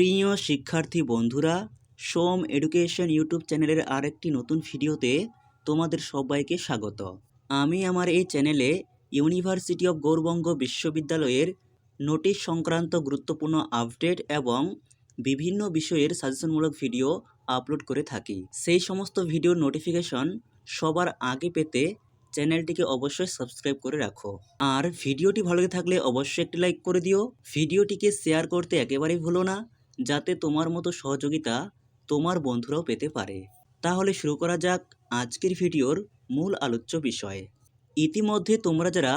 প্রিয় শিক্ষার্থী বন্ধুরা, সোম এডুকেশন ইউটিউব চ্যানেলের আরেকটি নতুন ভিডিওতে তোমাদের সবাইকে স্বাগত। আমি আমার এই চ্যানেলে ইউনিভার্সিটি অফ গৌরবঙ্গ বিশ্ববিদ্যালয়ের নোটিশ সংক্রান্ত গুরুত্বপূর্ণ আপডেট এবং বিভিন্ন বিষয়ের সাজেশনমূলক ভিডিও আপলোড করে থাকি। সেই সমস্ত ভিডিওর নোটিফিকেশন সবার আগে পেতে চ্যানেলটিকে অবশ্যই সাবস্ক্রাইব করে রাখো। আর ভিডিওটি ভালো থাকলে অবশ্যই একটি লাইক করে দিও। ভিডিওটিকে শেয়ার করতে একেবারেই ভুলো না। যাতে তোমার মতো সহযোগিতা তোমার বন্ধুরাও পেতে পারে। তাহলে শুরু করা যাক আজকের ভিডিওর মূল আলোচ্য বিষয়। ইতিমধ্যে তোমরা যারা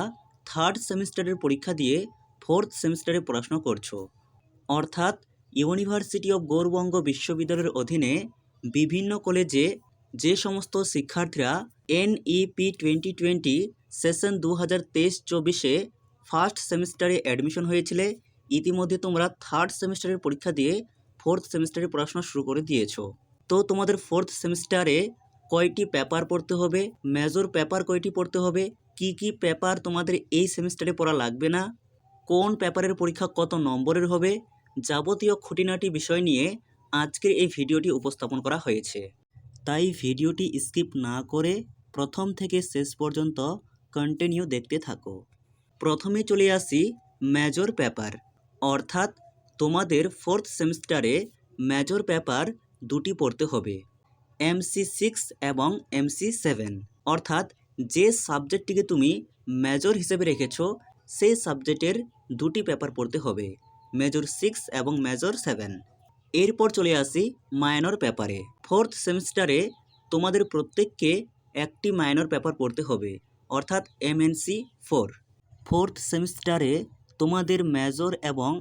থার্ড সেমিস্টারের পরীক্ষা দিয়ে ফোর্থ সেমিস্টারে পড়াশোনা করছ, অর্থাৎ ইউনিভার্সিটি অফ গৌরবঙ্গ বিশ্ববিদ্যালয়ের অধীনে বিভিন্ন কলেজে যে সমস্ত শিক্ষার্থীরা N NEP twenty twenty session দু হাজার তেইশ চব্বিশে ফার্স্ট সেমিস্টারে অ্যাডমিশন হয়েছিলে ইতিমধ্যে তোমরা থার্ড সেমিস্টারের পরীক্ষা দিয়ে ফোর্থ সেমিস্টারে পড়াশোনা শুরু করে দিয়েছ। তো তোমাদের ফোর্থ সেমিস্টারে কয়টি পেপার পড়তে হবে? মেজর পেপার কয়টি পড়তে হবে? কি কি পেপার তোমাদের এই সেমিস্টারে পড়া লাগবে না? কোন পেপারের পরীক্ষা কত নম্বরের হবে? যাবতীয় খুঁটিনাটি বিষয় নিয়ে আজকের এই ভিডিওটি উপস্থাপন করা হয়েছে। তাই ভিডিওটি স্কিপ না করে প্রথম থেকে শেষ পর্যন্ত কন্টিনিউ দেখতে থাকো। প্রথমে চলে আসি মেজর পেপার অর্থাৎ তোমাদের ফোর্থ সেমিস্টারে মেজর পেপার দুটি পড়তে হবে এমসি সিক্স এবং এমসি সেভেন অর্থাৎ যে সাবজেক্টটিকে তুমি মেজর হিসেবে রেখেছো, সেই সাবজেক্টের দুটি পেপার পড়তে হবে মেজর সিক্স এবং মেজর সেভেন এরপর চলে আসি মাইনর পেপারে ফোর্থ সেমিস্টারে তোমাদের প্রত্যেককে একটি মাইনর পেপার পড়তে হবে, অর্থাৎ এমএনসি ফোর ফোর্থ সেমিস্টারে তোমাদের মেজর এবং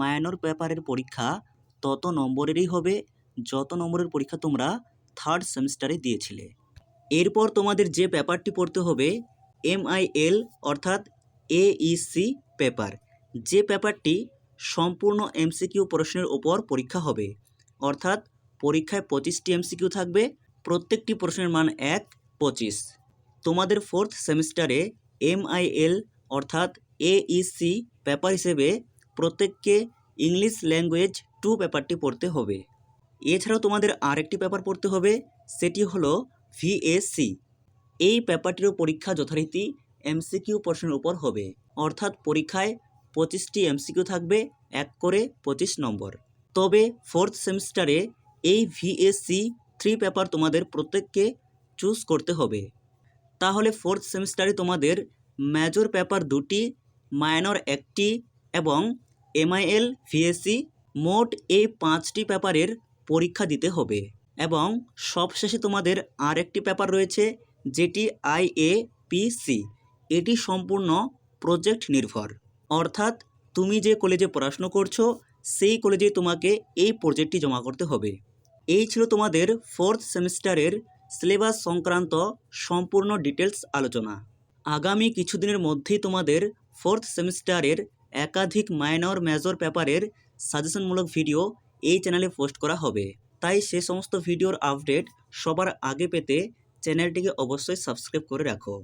মাইনর পেপারের পরীক্ষা তত নম্বরেরই হবে, যত নম্বরের পরীক্ষা তোমরা থার্ড সেমিস্টারে দিয়েছিলে। এরপর তোমাদের যে পেপারটি পড়তে হবে এমআইএল অর্থাৎ এইসি পেপার। যে পেপারটি সম্পূর্ণ এমসিকিউ প্রশ্নের ওপর পরীক্ষা হবে, অর্থাৎ পরীক্ষায় পঁচিশটি এমসিকিউ থাকবে, প্রত্যেকটি প্রশ্নের মান এক, পঁচিশ। তোমাদের ফোর্থ সেমিস্টারে এমআইএল অর্থাৎ এইসি পেপার হিসেবে প্রত্যেককে ইংলিশ ল্যাঙ্গুয়েজ টু পেপারটি পড়তে হবে। এছাড়াও তোমাদের আরেকটি পেপার পড়তে হবে, সেটি হলো ভিএসি এই পেপারটিরও পরীক্ষা যথারীতি এমসিকিউ প্রশ্নের উপর হবে, অর্থাৎ পরীক্ষায় পঁচিশটি এমসিকিউ থাকবে, এক করে পঁচিশ নম্বর। তবে ফোর্থ সেমিস্টারে এই ভিএসসি থ্রি পেপার তোমাদের প্রত্যেককে চুজ করতে হবে। তাহলে ফোর্থ সেমিস্টারে তোমাদের মেজর পেপার দুটি মাইনর একটি এবং এমআইএল ভিএসসি মোট এই পাঁচটি পেপারের পরীক্ষা দিতে হবে। এবং সবশেষে তোমাদের আরেকটি পেপার রয়েছে, যেটি আইএপিসি। এটি সম্পূর্ণ প্রজেক্ট নির্ভর। অর্থাৎ তুমি যে কলেজে পড়াশুনো করছ, সেই কলেজে তোমাকে এই প্রজেক্টটি জমা করতে হবে। এই ছিল তোমাদের ফোর্থ সেমিস্টারের সিলেবাস সংক্রান্ত সম্পূর্ণ ডিটেলস আলোচনা। আগামী কিছুদিনের মধ্যেই তোমাদের ফোর্থ সেমিস্টারের একাধিক মাইনর মেজর পেপারের সাজেশনমূলক ভিডিও এই চ্যানেলে পোস্ট করা হবে। তাই সে সমস্ত ভিডিওর আপডেট সবার আগে পেতে চ্যানেলটিকে অবশ্যই সাবস্ক্রাইব করে রাখো।